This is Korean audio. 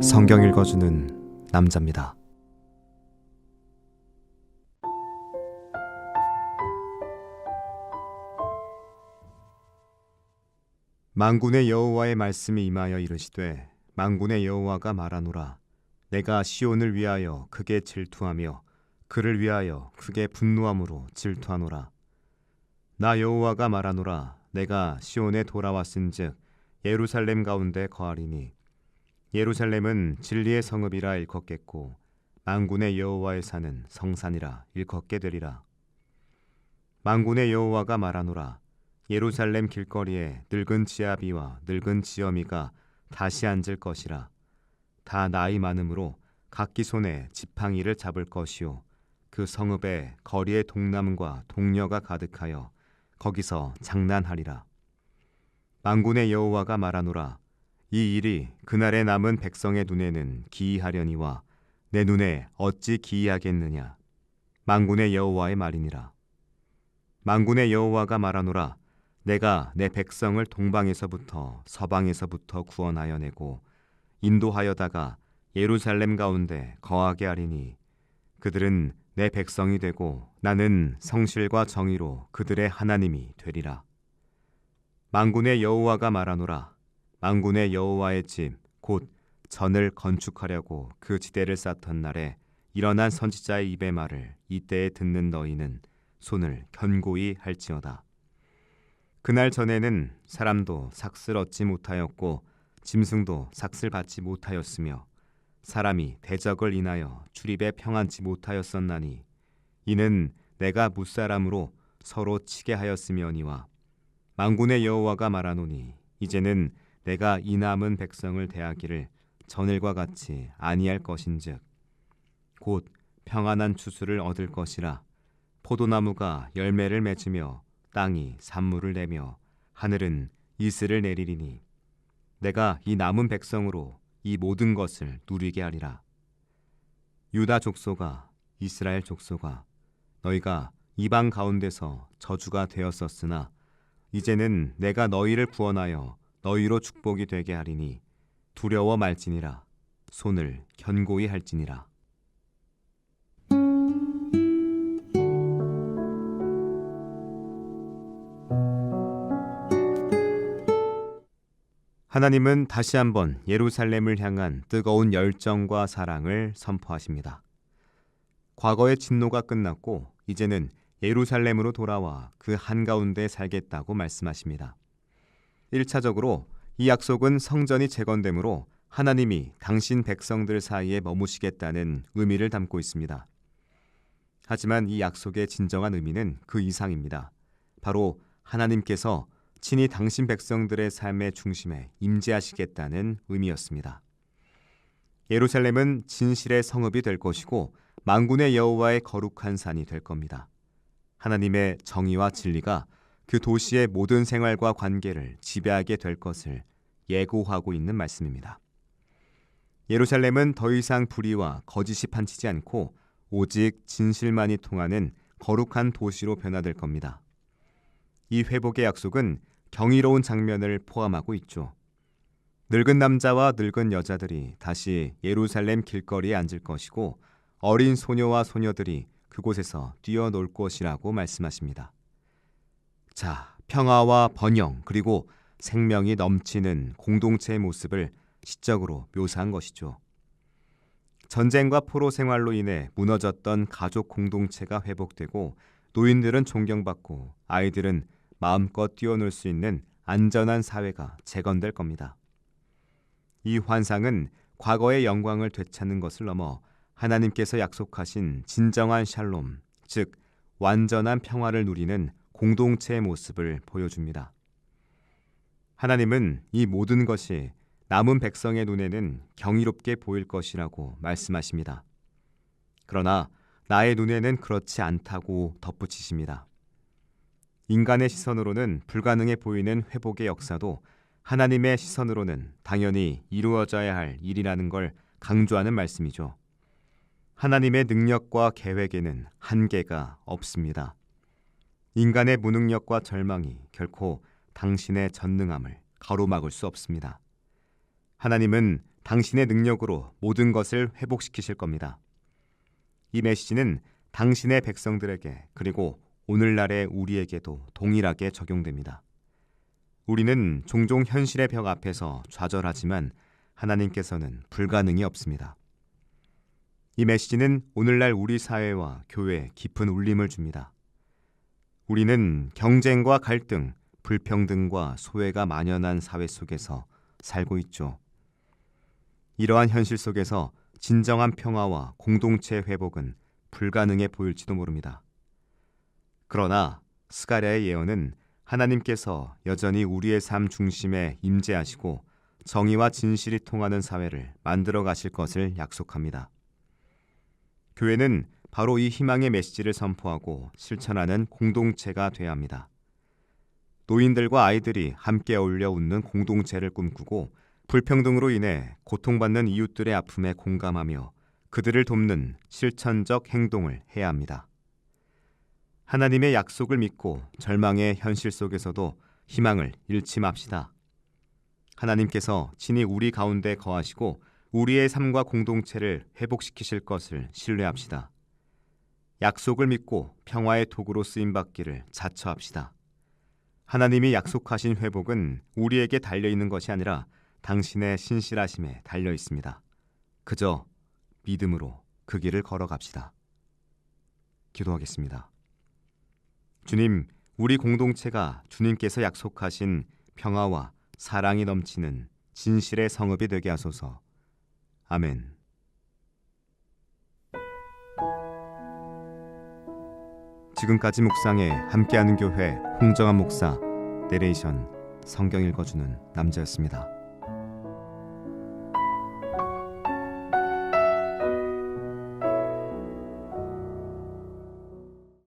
성경 읽어주는 남자입니다. 망군의 여호와의 말씀이 임하여 이르시되 망군의 여호와가 말하노라. 내가 시온을 위하여 크게 질투하며 그를 위하여 크게 분노함으로 질투하노라. 나 여호와가 말하노라. 내가 시온에 돌아왔은즉 예루살렘 가운데 거하리니 예루살렘은 진리의 성읍이라 일컫겠고 망군의 여호와의 산은 성산이라 일컫게 되리라. 망군의 여호와가 말하노라. 예루살렘 길거리에 늙은 지아비와 늙은 지어미가 다시 앉을 것이라. 다 나이 많음으로 각기 손에 지팡이를 잡을 것이요. 그 성읍에 거리의 동남과 동녀가 가득하여 거기서 장난하리라. 망군의 여호와가 말하노라 이 일이 그날에 남은 백성의 눈에는 기이하려니와 내 눈에 어찌 기이하겠느냐? 망군의 여호와의 말이니라. 망군의 여호와가 말하노라. 내가 내 백성을 동방에서부터 서방에서부터 구원하여 내고 인도하여다가 예루살렘 가운데 거하게 하리니 그들은 내 백성이 되고 나는 성실과 정의로 그들의 하나님이 되리라. 망군의 여호와가 말하노라 망군의 여호와의 집 곧 전을 건축하려고 그 지대를 쌓던 날에 일어난 선지자의 입의 말을 이때에 듣는 너희는 손을 견고히 할지어다. 그날 전에는 사람도 삭슬 얻지 못하였고 짐승도 삭슬 받지 못하였으며 사람이 대적을 인하여 출입에 평안치 못하였었나니 이는 내가 무사람으로 서로 치게 하였으며니와 망군의 여호와가 말하노니 이제는 내가 이 남은 백성을 대하기를 전일과 같이 아니할 것인즉 곧 평안한 추수를 얻을 것이라. 포도나무가 열매를 맺으며 땅이 산물을 내며 하늘은 이슬을 내리리니 내가 이 남은 백성으로 이 모든 것을 누리게 하리라. 유다 족소가 이스라엘 족소가 너희가 이방 가운데서 저주가 되었었으나 이제는 내가 너희를 구원하여 너희로 축복이 되게 하리니 두려워 말지니라 손을 견고히 할지니라 하나님은 다시 한번 예루살렘을 향한 뜨거운 열정과 사랑을 선포하십니다. 과거의 진노가 끝났고 이제는 예루살렘으로 돌아와 그 한가운데 살겠다고 말씀하십니다. 1차적으로 이 약속은 성전이 재건되므로 하나님이 당신 백성들 사이에 머무시겠다는 의미를 담고 있습니다. 하지만 이 약속의 진정한 의미는 그 이상입니다. 바로 하나님께서 친히 당신 백성들의 삶의 중심에 임재하시겠다는 의미였습니다. 예루살렘은 진실의 성읍이 될 것이고 만군의 여호와의 거룩한 산이 될 겁니다. 하나님의 정의와 진리가 그 도시의 모든 생활과 관계를 지배하게 될 것을 예고하고 있는 말씀입니다. 예루살렘은 더 이상 불의와 거짓이 판치지 않고 오직 진실만이 통하는 거룩한 도시로 변화될 겁니다. 이 회복의 약속은 경이로운 장면을 포함하고 있죠. 늙은 남자와 늙은 여자들이 다시 예루살렘 길거리에 앉을 것이고 어린 소녀와 소녀들이 그곳에서 뛰어놀 것이라고 말씀하십니다. 자, 평화와 번영 그리고 생명이 넘치는 공동체의 모습을 시적으로 묘사한 것이죠. 전쟁과 포로 생활로 인해 무너졌던 가족 공동체가 회복되고 노인들은 존경받고 아이들은 마음껏 뛰어놀 수 있는 안전한 사회가 재건될 겁니다. 이 환상은 과거의 영광을 되찾는 것을 넘어 하나님께서 약속하신 진정한 샬롬, 즉 완전한 평화를 누리는 공동체의 모습을 보여줍니다. 하나님은 이 모든 것이 남은 백성의 눈에는 경이롭게 보일 것이라고 말씀하십니다. 그러나 나의 눈에는 그렇지 않다고 덧붙이십니다. 인간의 시선으로는 불가능해 보이는 회복의 역사도 하나님의 시선으로는 당연히 이루어져야 할 일이라는 걸 강조하는 말씀이죠. 하나님의 능력과 계획에는 한계가 없습니다. 인간의 무능력과 절망이 결코 당신의 전능함을 가로막을 수 없습니다. 하나님은 당신의 능력으로 모든 것을 회복시키실 겁니다. 이 메시지는 당신의 백성들에게 그리고 오늘날의 우리에게도 동일하게 적용됩니다. 우리는 종종 현실의 벽 앞에서 좌절하지만 하나님께서는 불가능이 없습니다. 이 메시지는 오늘날 우리 사회와 교회에 깊은 울림을 줍니다. 우리는 경쟁과 갈등, 불평등과 소외가 만연한 사회 속에서 살고 있죠. 이러한 현실 속에서 진정한 평화와 공동체 회복은 불가능해 보일지도 모릅니다. 그러나 스가랴의 예언은 하나님께서 여전히 우리의 삶 중심에 임재하시고 정의와 진실이 통하는 사회를 만들어 가실 것을 약속합니다. 교회는 바로 이 희망의 메시지를 선포하고 실천하는 공동체가 되어야 합니다. 노인들과 아이들이 함께 어울려 웃는 공동체를 꿈꾸고 불평등으로 인해 고통받는 이웃들의 아픔에 공감하며 그들을 돕는 실천적 행동을 해야 합니다. 하나님의 약속을 믿고 절망의 현실 속에서도 희망을 잃지 맙시다. 하나님께서 친히 우리 가운데 거하시고 우리의 삶과 공동체를 회복시키실 것을 신뢰합시다. 약속을 믿고 평화의 도구로 쓰임 받기를 자처합시다. 하나님이 약속하신 회복은 우리에게 달려 있는 것이 아니라 당신의 신실하심에 달려 있습니다. 그저 믿음으로 그 길을 걸어갑시다. 기도하겠습니다. 주님, 우리 공동체가 주님께서 약속하신 평화와 사랑이 넘치는 진실의 성읍이 되게 하소서. 아멘. 지금까지 묵상에 함께하는 교회 홍정한 목사 내레이션 성경 읽어주는 남자였습니다.